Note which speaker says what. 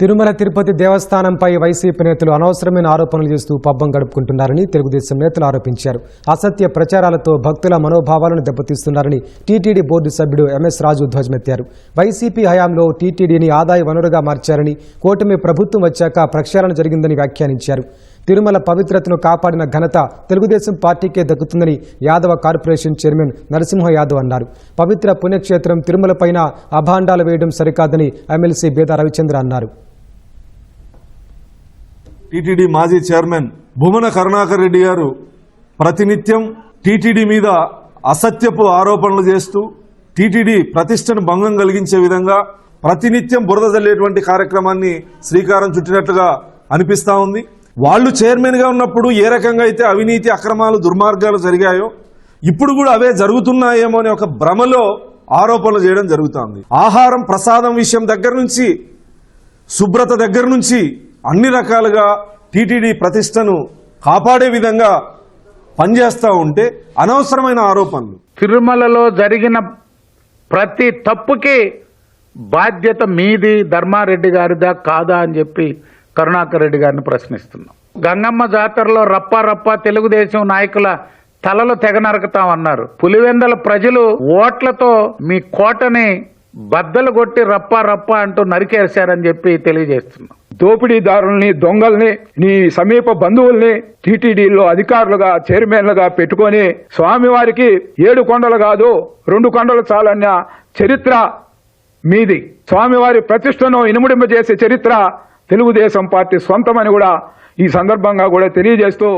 Speaker 1: Tirumala Tirupati దేవస్థానంపై YCP నేతలు అనవసరమైన ఆరోపణలు చేస్తూ పబ్బం గడుపుకుంటున్నారని తెలుగుదేశం నేతలు ఆరోపించారు. అసత్య ప్రచారాలతో భక్తుల మనోభావాలను దెబ్బతీస్తున్నారని టీటీడీ బోర్డు సభ్యుడు ఎంఎస్ రాజు ధ్వజమెత్తారు. వైసీపీ హయాంలో టీటీడీని ఆదాయ వనరుగా మార్చారని కూటమి ప్రభుత్వం వచ్చాక ప్రక్షాళన జరిగిందని వ్యాఖ్యానించారు. తిరుమల పవిత్రతను కాపాడిన ఘనత తెలుగుదేశం పార్టీకే దక్కుతుందని యాదవ కార్పొరేషన్ చైర్మన్ నరసింహ యాదవ్ అన్నారు. పవిత్ర పుణ్యక్షేత్రం తిరుమల పైన అభాండాలు వేయడం సరికాదని ఎమ్మెల్సీ బేదా రవిచంద్ర అన్నారు.
Speaker 2: టీటీడీ మాజీ చైర్మన్ భుమన కరుణాకర్ రెడ్డి గారు ప్రతినిత్యం టీటీడీ మీద అసత్యపు ఆరోపణలు చేస్తూ టీటీడీ ప్రతిష్టను భంగం కలిగించే విధంగా ప్రతినిత్యం బురద జల్లేటువంటి కార్యక్రమాన్ని శ్రీకారం చుట్టినట్లుగా అనిపిస్తూ ఉంది. వాళ్ళు చైర్మన్గా ఉన్నప్పుడు ఏ రకంగా అయితే అవినీతి అక్రమాలు దుర్మార్గాలు జరిగాయో ఇప్పుడు కూడా అవే జరుగుతున్నాయేమో అనే ఒక భ్రమలో ఆరోపణలు చేయడం జరుగుతోంది ఆహారం ప్రసాదం విషయం దగ్గర నుంచి శుభ్రత దగ్గర నుంచి అన్ని రకాలుగా టీటీడీ ప్రతిష్టను కాపాడే విధంగా పనిచేస్తూ ఉంటే అనవసరమైన ఆరోపణలు.
Speaker 3: తిరుమలలో జరిగిన ప్రతి తప్పుకి బాధ్యత మీది ధర్మారెడ్డి గారిదా కాదా అని చెప్పి కరుణాకర్ రెడ్డి గారిని ప్రశ్నిస్తున్నాం. గంగమ్మ జాతరలో రప్ప రప్ప తెలుగుదేశం నాయకుల తలలు తెగ నరకుతామన్నారు. పులివెందల ప్రజలు ఓట్లతో మీ కోటని బద్దలు కొట్టి రప్ప రప్ప అంటూ నరికేశారని చెప్పి తెలియజేస్తున్నాం.
Speaker 4: దోపిడీదారుల్ని దొంగల్ని నీ సమీప బంధువుల్ని టీటీడీలో అధికారులుగా చైర్మన్లుగా పెట్టుకొని స్వామివారికి ఏడు కొండలు కాదు రెండు కొండలు చాలన్న చరిత్ర మీది. స్వామివారి ప్రతిష్టను ఇనుముడింపజేసే చరిత్ర తెలుగుదేశం పార్టీ సొంతమని కూడా ఈ సందర్భంగా కూడా తెలియజేస్తూ